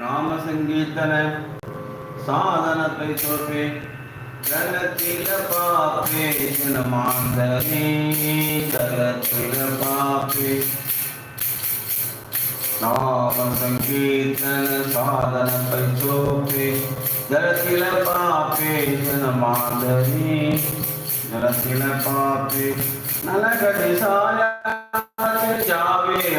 नाम संकीर्तन साधन सोपे जलतील पापे मांधरे जलतील पापे नाम संकीर्तन साधन पंचोपे जलतील पापे मांधरी जलतील पापे नलगटी साया जावे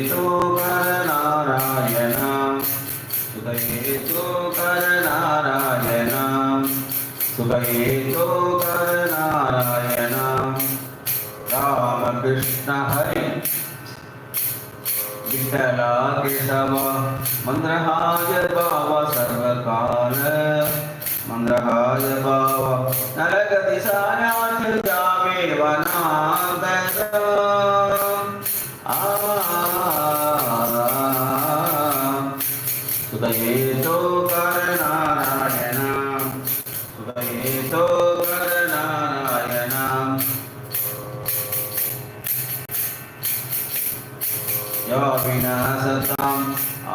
सुदये तो कर नारायण सुदये तो कर नारायण सुदये तो कर नारायण राम कृष्ण हरे विठ्ठला केशव जावे वनांतर सुदये तो कर नारायण सुदये तो कर नारायण या विनाशताम्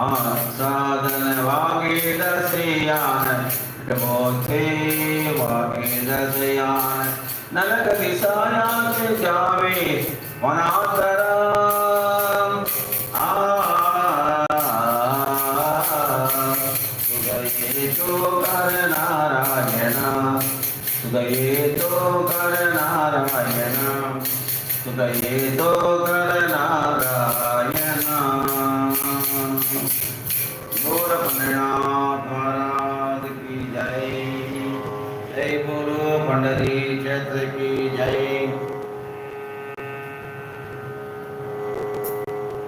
आसादन वागीदश्रियान् बोधे वागीदशयान् नलगति सायान् जावे वनान्तरम् तो कर नारायण तो कर नारायण तो कर नारायण गौर पंडनाथ महाराज की जय जय बोलो पंडरी क्षेत्र की जय।